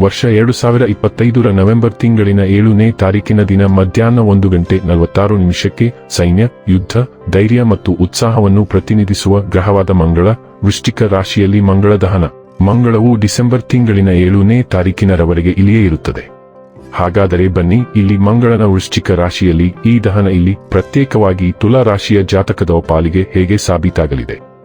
ವರ್ಷ ಎರಡು ಸಾವಿರ ಇಪ್ಪತ್ತೈದರ ನವೆಂಬರ್ ತಿಂಗಳಿನ ಏಳನೇ ತಾರೀಕಿನ ದಿನ ಮಧ್ಯಾಹ್ನ ಒಂದು ಗಂಟೆ ನಲವತ್ತಾರು ನಿಮಿಷಕ್ಕೆ ಸೈನ್ಯ, ಯುದ್ಧ, ಧೈರ್ಯ ಮತ್ತು ಉತ್ಸಾಹವನ್ನು ಪ್ರತಿನಿಧಿಸುವ ಗ್ರಹವಾದ ಮಂಗಳ ವೃಷ್ಟಿಕ ರಾಶಿಯಲ್ಲಿ ಮಂಗಳ ದಹನ. ಮಂಗಳವು ಡಿಸೆಂಬರ್ ತಿಂಗಳಿನ ಏಳನೇ ತಾರೀಕಿನರವರೆಗೆ ಇಲ್ಲಿಯೇ ಇರುತ್ತದೆ. ಹಾಗಾದರೆ ಬನ್ನಿ, ಇಲ್ಲಿ ಮಂಗಳನ ವೃಶ್ಚಿಕ ರಾಶಿಯಲ್ಲಿ ಈ ದಹನ ಇಲ್ಲಿ ಪ್ರತ್ಯೇಕವಾಗಿ ತುಲಾ ರಾಶಿಯ ಜಾತಕದ ಪಾಲಿಗೆ ಹೇಗೆ ಸಾಬೀತಾಗಲಿದೆ?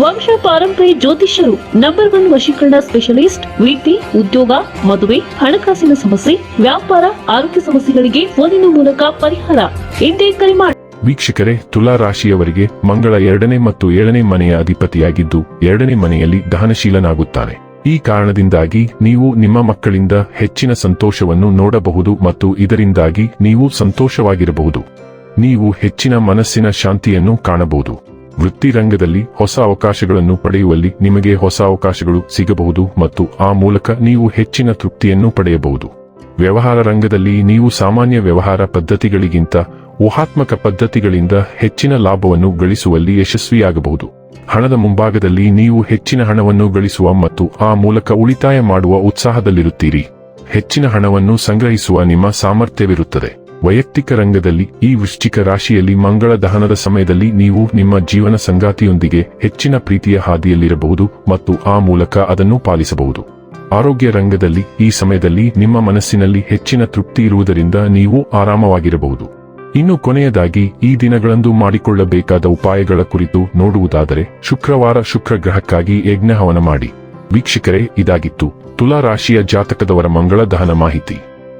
ವಂಶ ಪಾರಂಪರ್ಯ ಜ್ಯೋತಿಷ್ಯರು ನಂಬರ್ ಒನ್ ವಶೀಕರಣ ಸ್ಪೆಷಲಿಸ್ಟ್ ವ್ಯಕ್ತಿ ಉದ್ಯೋಗ, ಮದುವೆ, ಹಣಕಾಸಿನ ಸಮಸ್ಯೆ, ವ್ಯಾಪಾರ, ಆರೋಗ್ಯ ಸಮಸ್ಯೆಗಳಿಗೆ ಫೋನಿನ ಮೂಲಕ ಪರಿಹಾರ. ಎಂದೇ ಕರೆ ಮಾಡಿ ವೀಕ್ಷಕರೇ, ತುಲಾ ರಾಶಿಯವರಿಗೆ ಮಂಗಳ ಎರಡನೇ ಮತ್ತು ಏಳನೇ ಮನೆಯ ಅಧಿಪತಿಯಾಗಿದ್ದು ಎರಡನೇ ಮನೆಯಲ್ಲಿ ದಹನಶೀಲನಾಗುತ್ತಾನೆ. ಈ ಕಾರಣದಿಂದಾಗಿ ನೀವು ನಿಮ್ಮ ಮಕ್ಕಳಿಂದ ಹೆಚ್ಚಿನ ಸಂತೋಷವನ್ನು ನೋಡಬಹುದು ಮತ್ತು ಇದರಿಂದಾಗಿ ನೀವು ಸಂತೋಷವಾಗಿರಬಹುದು. ನೀವು ಹೆಚ್ಚಿನ ಮನಸ್ಸಿನ ಶಾಂತಿಯನ್ನು ಕಾಣಬಹುದು. ವೃತ್ತಿ ರಂಗದಲ್ಲಿ ಹೊಸ ಅವಕಾಶಗಳನ್ನು ಪಡೆಯುವಲ್ಲಿ ನಿಮಗೆ ಹೊಸ ಅವಕಾಶಗಳು ಸಿಗಬಹುದು ಮತ್ತು ಆ ಮೂಲಕ ನೀವು ಹೆಚ್ಚಿನ ತೃಪ್ತಿಯನ್ನು ಪಡೆಯಬಹುದು. ವ್ಯವಹಾರ ರಂಗದಲ್ಲಿ ನೀವು ಸಾಮಾನ್ಯ ವ್ಯವಹಾರ ಪದ್ಧತಿಗಳಿಗಿಂತ ಊಹಾತ್ಮಕ ಪದ್ಧತಿಗಳಿಂದ ಹೆಚ್ಚಿನ ಲಾಭವನ್ನು ಗಳಿಸುವಲ್ಲಿ ಯಶಸ್ವಿಯಾಗಬಹುದು. ಹಣದ ಮುಂಭಾಗದಲ್ಲಿ ನೀವು ಹೆಚ್ಚಿನ ಹಣವನ್ನು ಗಳಿಸುವ ಮತ್ತು ಆ ಮೂಲಕ ಉಳಿತಾಯ ಮಾಡುವ ಉತ್ಸಾಹದಲ್ಲಿರುತ್ತೀರಿ. ಹೆಚ್ಚಿನ ಹಣವನ್ನು ಸಂಗ್ರಹಿಸುವ ನಿಮ್ಮ ಸಾಮರ್ಥ್ಯವಿರುತ್ತದೆ. ವೈಯಕ್ತಿಕ ರಂಗದಲ್ಲಿ ಈ ವೃಶ್ಚಿಕ ರಾಶಿಯಲ್ಲಿ ಮಂಗಳ ದಹನದ ಸಮಯದಲ್ಲಿ ನೀವು ನಿಮ್ಮ ಜೀವನ ಸಂಗಾತಿಯೊಂದಿಗೆ ಹೆಚ್ಚಿನ ಪ್ರೀತಿಯ ಹಾದಿಯಲ್ಲಿರಬಹುದು ಮತ್ತು ಆ ಮೂಲಕ ಅದನ್ನು ಪಾಲಿಸಬಹುದು. ಆರೋಗ್ಯ ರಂಗದಲ್ಲಿ ಈ ಸಮಯದಲ್ಲಿ ನಿಮ್ಮ ಮನಸ್ಸಿನಲ್ಲಿ ಹೆಚ್ಚಿನ ತೃಪ್ತಿ ಇರುವುದರಿಂದ ನೀವು ಆರಾಮವಾಗಿರಬಹುದು. ಇನ್ನು ಕೊನೆಯದಾಗಿ, ಈ ದಿನಗಳಂದು ಮಾಡಿಕೊಳ್ಳಬೇಕಾದ ಉಪಾಯಗಳ ಕುರಿತು ನೋಡುವುದಾದರೆ, ಶುಕ್ರವಾರ ಶುಕ್ರ ಗ್ರಹಕ್ಕಾಗಿ ಯಜ್ಞ ಹವನ ಮಾಡಿ. ವೀಕ್ಷಕರೇ, ಇದಾಗಿತ್ತು. ತುಲಾ ರಾಶಿಯ ಜಾತಕದವರ ಮಂಗಳ ದಹನ ಮಾಹಿತಿ.